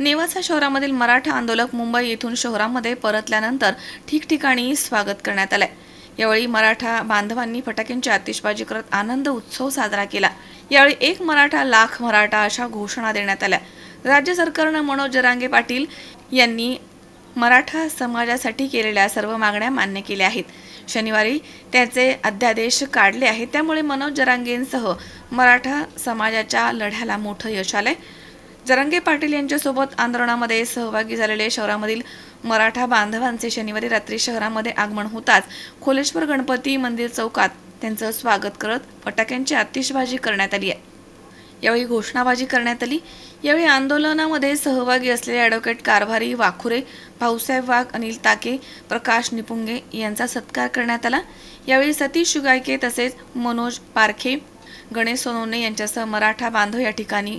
नेवासा शहरामधील मराठा आंदोलक मुंबई येथून शहरामध्ये परतल्यानंतर ठिकठिकाणी स्वागत करण्यात आलंय. यावेळी मराठा बांधवांनी फटाक्यांची आतिषबाजी करत आनंद उत्सव साजरा केला. यावेळी एक मराठा लाख मराठा अशा घोषणा देण्यात आल्या. राज्य सरकारनं मनोज जरांगे पाटील यांनी मराठा समाजासाठी केलेल्या सर्व मागण्या मान्य केल्या आहेत. शनिवारी त्याचे अध्यादेश काढले आहेत. त्यामुळे मनोज जरांगेंसह मराठा समाजाच्या लढ्याला मोठं यश आलंय. जरांगे पाटील यांच्यासोबत आंदोलनामध्ये सहभागी झालेले शहरामधील मराठा बांधवांचे शनिवारी रात्री शहरामध्ये आगमन होताच खोलेश्वर गणपती मंदिर चौकात त्यांचं स्वागत करत फटाक्यांची आतिषबाजी करण्यात आली आहे. यावेळी घोषणाबाजी करण्यात आली. यावेळी आंदोलनामध्ये सहभागी असलेले ॲडव्होकेट कारभारी वाखुरे भाऊसाहेब वाघ अनिल ताके प्रकाश निपुंगे यांचा सत्कार करण्यात आला. यावेळी सतीश शुगायके तसेच मनोज पारखे गणेश सोनवणे यांच्यासह मराठा बांधव या ठिकाणी